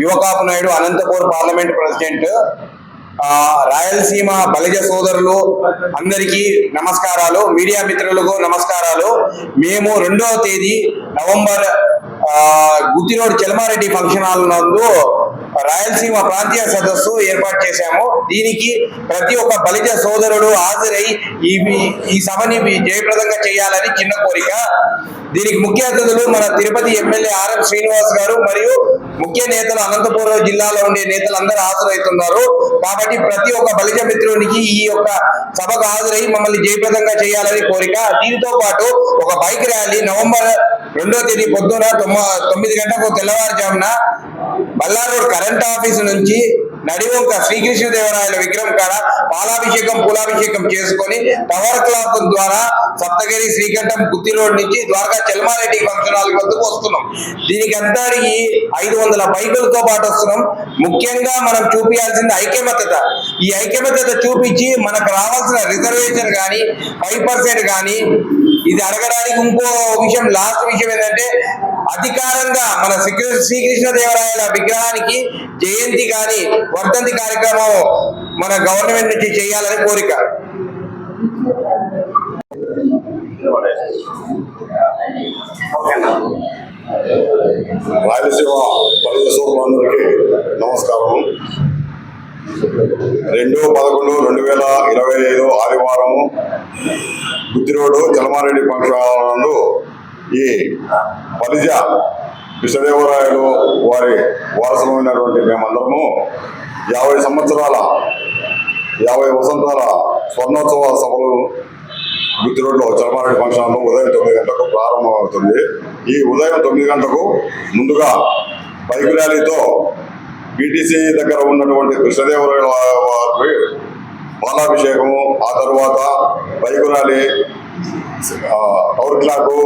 యువకాపు Naidu Anantapur parliament president Rayalaseema Balija సోదరులు అందరికీ నమస్కారాలు మీడియా మిత్రులకు నమస్కారాలు. మేము రెండవ తేదీ November Gutti road Chelamareddy function hall నందు రాయలసీమ ప్రాంతీయ సదస్సు ఏర్పాటు చేశాము. దీనికి ప్రతి ఒక్క బలిజ సోదరుడు హాజరై ఈ ఈ సభని జయప్రదంగా చేయాలని చిన్న కోరిక. దీనికి ముఖ్య అతిథులు మన తిరుపతి ఎమ్మెల్యే ఆర్ఎం శ్రీనివాస్ గారు మరియు ముఖ్య నేతలు అనంతపురం జిల్లాలో ఉండే నేతలు అందరూ హాజరవుతున్నారు. కాబట్టి ప్రతి ఒక్క బలిజ మిత్రునికి ఈ యొక్క సభకు హాజరై మమ్మల్ని జయప్రదంగా చేయాలని కోరిక. దీనితో పాటు ఒక బైక్ ర్యాలీ నవంబర్ రెండో తేదీ పొద్దున తొమ్మ- తొమ్మిది గంటలకు తెల్లవారుజామున బల్లారు రోడ్ కరెంట్ ఆఫీస్ నుంచి నడివంక శ్రీకృష్ణదేవరాయల విగ్రహం కాడ పాలాభిషేకం పూలాభిషేకం చేసుకొని టవర్ క్లాక్ ద్వారా సప్తగిరి శ్రీకంఠం గుత్తి రోడ్ నుంచి ద్వారకా చెల్మారెడ్డి ఫంక్షన్ హాల్ వద్దకు వస్తున్నాం. దీనికి అందరికి ఐదు వందల బైకులతో పాటు వస్తున్నాం. ముఖ్యంగా మనం చూపించాల్సింది ఐక్యమత్యత. ఈ ఐక్యమత్యత చూపించి మనకు రావాల్సిన రిజర్వేషన్ కానీ ఫైవ్ పర్సెంట్ కానీ ఇది అడగడానికి ఇంకో విషయం లాస్ట్ విషయం ఏంటంటే అధికారంగా మన శ్రీ- శ్రీకృష్ణదేవరాయల విగ్రహానికి జయంతి కానీ వర్ధంతి కార్యక్రమం మన గవర్నమెంట్ నుంచి చేయాలని కోరిక. రాయలసీమ పరిధి సోదరులందరికీ నమస్కారం రెండు పదకొండు రెండు వేల ఇరవై ఐదు ఆదివారం గుత్తిరోడు చలమారెడ్డి ఫంక్షన్ ఈ పలిజ కృష్ణదేవరాయలు వారి వారసమైనటువంటి మేమందరము యాభై సంవత్సరాల యాభై వసంతాల స్వర్ణోత్సవ సభలు గుత్తి రోడ్లో చలమారెడ్డి ఫంక్షన్లో ఉదయం తొమ్మిది గంటలకు ప్రారంభమవుతుంది. ఈ ఉదయం తొమ్మిది గంటలకు ముందుగా బైక్ ర్యాలీతో బీటీసీ దగ్గర ఉన్నటువంటి కృష్ణదేవరాయల వారి పాలాభిషేకము ఆ తర్వాత బైక్ టౌర్ ఆ, clock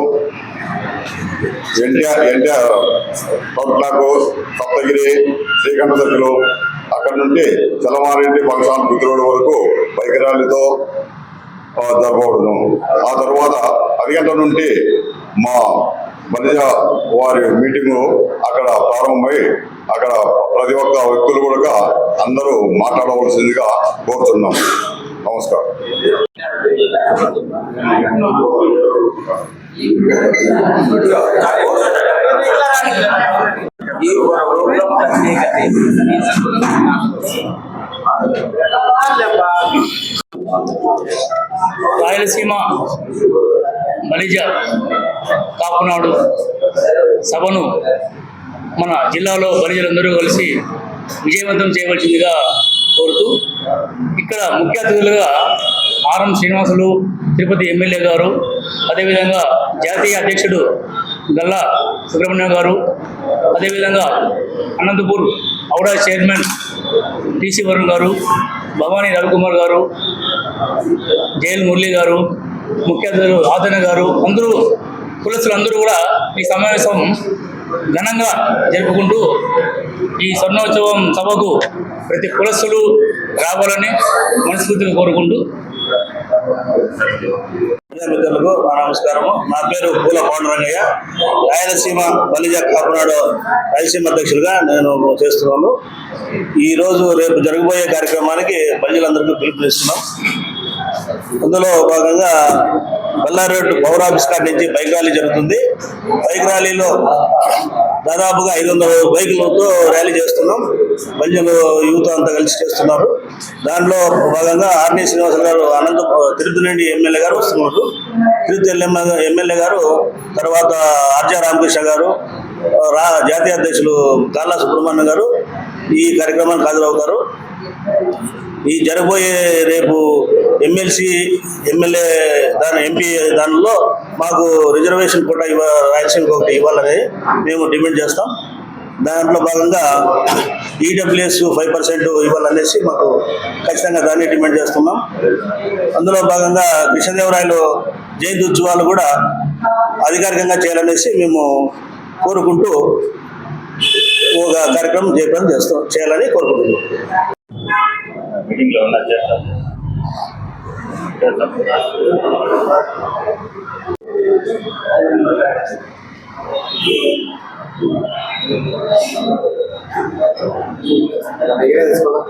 NTR NTR tower clock Saptagiri Srikanta circle అక్కడ నుండి చలమారెడ్డి ఫంక్షన్ హాల్ వరకు బైక్ ర్యాలీతో ఆ, జరపబడును. ఆ తర్వాత పది గంటల నుండి మా బలిజ వారి మీటింగు అక్కడ ప్రారంభమై అక్కడ ప్రతి ఒక్క వ్యక్తులు కూడా అందరూ మాట్లాడవలసిందిగా కోరుతున్నాం. నమస్కారం. రాయలసీమ మలిజ కాపునాడు సభను మన జిల్లాలో బలిజలందరూ కలిసి విజయవంతం చేయవలసిందిగా కోరుతూ ఇక్కడ ముఖ్య అతిథులుగా ఆర్ఎం శ్రీనివాసులు తిరుపతి ఎమ్మెల్యే గారు అదేవిధంగా జాతీయ అధ్యక్షుడు గల్లా సుబ్రహ్మణ్యం గారు అదేవిధంగా Anantapur AUDA chairman TC Varun గారు భవానీ రవికుమార్ గారు జైల్ మురళి గారు ముఖ్య అతిథులు ఆదరణ గారు అందరూ కులస్తులు అందరూ కూడా ఈ సమావేశం ఘనంగా జరుపుకుంటూ ఈ స్వర్ణోత్సవం సభకు ప్రతి కులస్తులు రావాలని మనస్ఫూర్తిగా కోరుకుంటూ. మిత్రులకు నా నమస్కారము. నా పేరు పూల పౌండరంగయ్య. రాయలసీమ బలిజ కాపునాడు రాయలసీమ అధ్యక్షుడిగా నేను చేస్తున్నాను. ఈరోజు రేపు జరగబోయే కార్యక్రమానికి ప్రజలందరికీ పిలుపునిస్తున్నాం. అందులో భాగంగా బల్లారెడ్డి పౌరాఫీస్ కాడ నుంచి బైక్ ర్యాలీ జరుగుతుంది. బైక్ ర్యాలీలో దాదాపుగా ఐదు వందల బైకులతో ర్యాలీ చేస్తున్నాం. మహిళలు యువత అంతా కలిసి చేస్తున్నారు. దాంట్లో భాగంగా ఆర్ని శ్రీనివాస గారు అనంత తిరుపతి నుండి ఎమ్మెల్యే గారు వస్తున్నారు. తిరుపతి ఎమ్మెల్యే ఎమ్మెల్యే గారు తర్వాత ఆర్జా రామకృష్ణ గారు రా జాతీయ అధ్యక్షులు కాళ్ళ సుబ్రహ్మణ్యం గారు ఈ కార్యక్రమానికి హాజరవుతారు. ఈ జరగబోయే రేపు ఎమ్మెల్సీ ఎమ్మెల్యే దాని ఎంపీ దానిలో మాకు రిజర్వేషన్ కూడా ఇవ్వ రాయలసీమకి ఒకటి ఇవ్వాలని మేము డిమాండ్ చేస్తాం. దాంట్లో భాగంగా ఈడబ్ల్యూఎస్ ఫైవ్ పర్సెంట్ ఇవ్వాలనేసి మాకు ఖచ్చితంగా దాన్ని డిమాండ్ చేస్తున్నాం. అందులో భాగంగా కృష్ణదేవరాయలు జయంతి ఉత్సవాలు కూడా అధికారికంగా చేయాలనేసి మేము కోరుకుంటూ ఒక కార్యక్రమం జయప్రదం చేస్తాం చేయాలని కోరుకుంటున్నాం. మీటింగ్లో చేస్తాం చేస్తాం దగ్గరే తీసుకోదా